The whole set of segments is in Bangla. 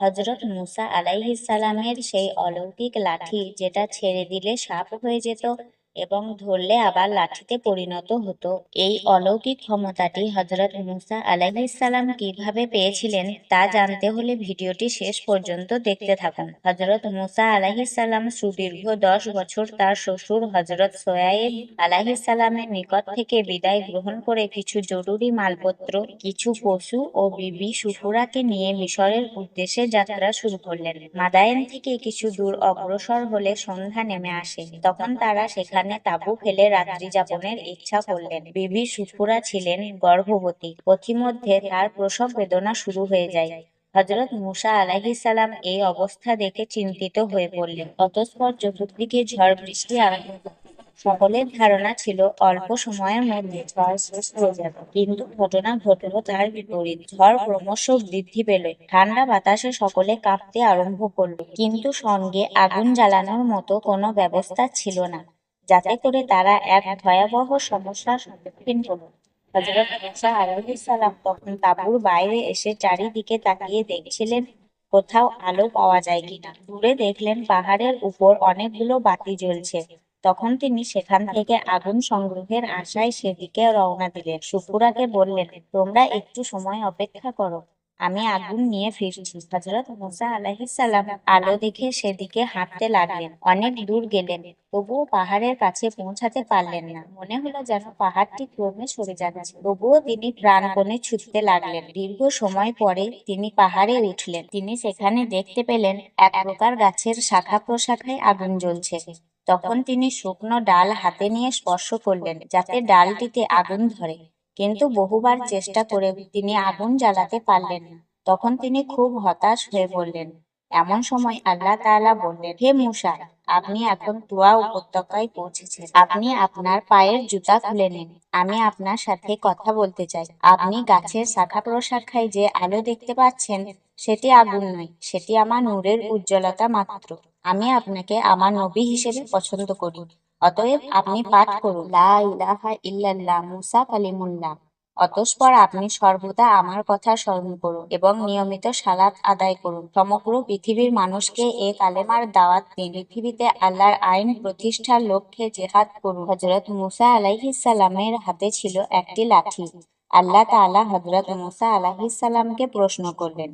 হজরত মুসা আলাইহিসসালামের সেই অলৌকিক লাঠি যেটা ছেড়ে দিলে সাপ হয়ে যেত এবং ধরলে আবার লাঠিতে পরিণত হতো। এই অলৌকিক ক্ষমতাটি হজরত মুসা আলাইহিসসালাম কীভাবে পেয়েছিলেন তা জানতে হলে ভিডিওটি শেষ পর্যন্ত দেখতে থাকুন। হজরত মুসা আলাইহিসসালাম সুদীর্ঘ দশ বছর তার শ্বশুর হজরত সোয়াইব আলাইহিসসালামের নিকট থেকে বিদায় গ্রহণ করে কিছু জরুরি মালপত্র, কিছু পশু ও বিবি সুফুরাকে নিয়ে মিশরের উদ্দেশ্যে যাত্রা শুরু করলেন। মাদায়েন থেকে কিছু দূর অগ্রসর হলে সন্ধ্যা নেমে আসে। তখন তারা সেখানে তাঁবু ফেলে রাত্রি যাপনের ইচ্ছা করলেন। বিবি সুফুরা ছিলেন গর্ভবতী। পথিমধ্যে তার প্রসব বেদনা শুরু হয়ে যায়। হজরত মুসা আলাহিসাল্লাম এই অবস্থা দেখে চিন্তিত হয়ে পড়লেন। অতঃপর চতুর্দিকে ঝড় বৃষ্টি আরম্ভ সকলের ধারণা ছিল অল্প সময়ের মধ্যে ঝড় শেষ হয়ে যাবে। কিন্তু ঘটনা ঘটল তার বিপরীত। ঝড় ক্রমশ বৃদ্ধি পেল। ঠান্ডা বাতাসে সকলে কাঁপতে আরম্ভ করল। কিন্তু সঙ্গে আগুন জ্বালানোর মতো কোনো ব্যবস্থা ছিল না। যাতে করে তারা এক ভয়াবহ সমস্যার সম্মুখীন হলো। হজরত মুসা আলাইহিস সালাম তখন তাঁবুর বাইরে এসে চারিদিকে তাকিয়ে দেখছিলেন, কোথাও আলো পাওয়া যায় কিনা। দূরে দেখলেন পাহাড়ের উপর অনেকগুলো বাতি জ্বলছে। তখন তিনি সেখান থেকে আগুন সংগ্রহের আশায় সেদিকে রওনা দিলেন। সুফুরাকে বললেন, তোমরা একটু সময় অপেক্ষা করো। আমি আগুন নিয়ে ফিরছি। হজরত মুসা আলাহিসাল্লাম আলো দেখে সেদিকে হাঁটতে লাগলেন। অনেক দূর গেলেন, তবুও পাহাড়ের কাছে পৌঁছাতে পারলেন না। মনে হলো যেন পাহাড়টি ক্রমে সরে যাচ্ছে। তবুও তিনি প্রাণপণে ছুটতে লাগলেন। দীর্ঘ সময় পরে তিনি পাহাড়ে উঠলেন। তিনি সেখানে দেখতে পেলেন এক প্রকার গাছের শাখা প্রশাখায় আগুন জ্বলছে। তখন তিনি শুকনো ডাল হাতে নিয়ে স্পর্শ করলেন, যাতে ডালটিতে আগুন ধরে। কিন্তু বহুবার চেষ্টা করে তিনি আগুন জ্বালাতে পারলেন না। তখন তিনি খুব হতাশ হয়ে বললেন এমন সময় আল্লাহ তাআলা বললেন হে মুসা আপনি এখন তুয়া উপত্যকায় পৌঁছেছেন। আপনি আপনার পায়ের জুতা খুলে নিন। আমি আপনার সাথে কথা বলতে চাই। আপনি গাছের শাখা প্রশাখায় যে আলো দেখতে পাচ্ছেন সেটি আগুন নয় সেটি আমার নূরের উজ্জ্বলতা মাত্র। আমি আপনাকে আমার নবী হিসেবে পছন্দ করি। অতএব আপনি পাঠ করুন। অতঃপর আপনি সর্বদা আমার কথা স্মরণ করুন এবং নিয়মিত সালাত আদায় করুন। সমগ্র পৃথিবীর মানুষকে এ কালেমার দাওয়াত দিন পৃথিবীতে আল্লাহর আইন প্রতিষ্ঠার লক্ষ্যে জেহাদ করুন। হজরত মুসা আলাইহিসাল্লামের হাতে ছিল একটি লাঠি। আল্লাহ তাআলা হজরত মুসা আলাইহিসাল্লামকে প্রশ্ন করলেন,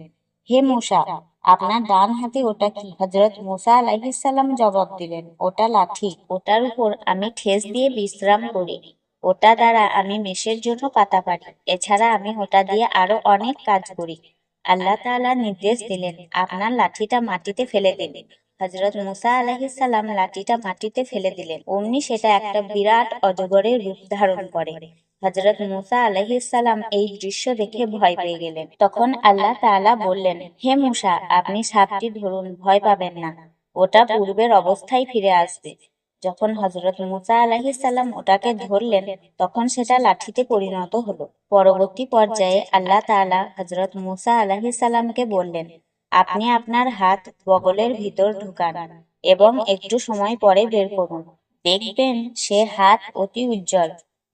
হে মুসা আপনার ডান হাতে ওটা কি? হজরত মুসা আলাইহিসাল্লাম জবাব দিলেন, ওটা লাঠি। ওটার উপর আমি ঠেস দিয়ে বিশ্রাম করি। ওটা দ্বারা আমি মেষের জন্য পাতা পারি এছাড়া আমি ওটা দিয়ে আরও অনেক কাজ করি। আল্লাহ তাআলা নির্দেশ দিলেন, আপনার লাঠিটা মাটিতে ফেলে দিন। হজরত মুসা আলাহিসাল্লাম লাঠিটা মাটিতে ফেলে দিলেন। অমনি সেটা একটা বিরাট অজগরের রূপ ধারণ করে। হজরত মুসা আলাহিসাল্লাম এই দৃশ্য দেখে ভয় পেয়ে গেলেন। তখন আল্লাহ তাআলা বললেন, হে মুসা, আপনি সাপটি ধরুন, ভয় পাবেন না। ওটা পূর্বের অবস্থায় ফিরে আসবে। যখন হজরত মুসা আলাহিসাল্লাম ওটাকে ধরলেন, তখন সেটা লাঠিতে পরিণত হলো। পরবর্তী পর্যায়ে আল্লাহ তাআলা হজরত মুসা আলাহিসাল্লামকে বললেন, আপনি আপনার হাত বগলের ভিতর ঢুকান এবং একটু সময় পরে বের করুন। দেখবেন সে হাত অতি উজ্জ্বল।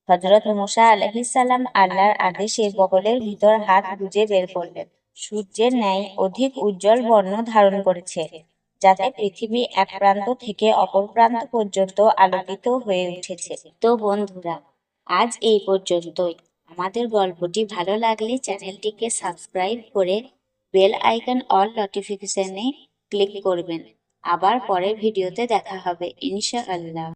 হজরত মুসা আলাহিসাল্লাম আল্লাহর আদেশে বগলের ভিতর হাত গুজে বের করলেন। সূর্যের ন্যায় অধিক উজ্জ্বল বর্ণ ধারণ করেছে, যাতে পৃথিবী এক প্রান্ত থেকে অপর প্রান্ত পর্যন্ত আলোকিত হয়ে উঠেছে। তো বন্ধুরা, আজ এই পর্যন্তই। আমাদের গল্পটি ভালো লাগলে চ্যানেলটিকে সাবস্ক্রাইব করে বেল আইকন অল নোটিফিকেশনে ক্লিক করবেন। আবার পরের ভিডিওতে দেখা হবে, ইনশাআল্লাহ।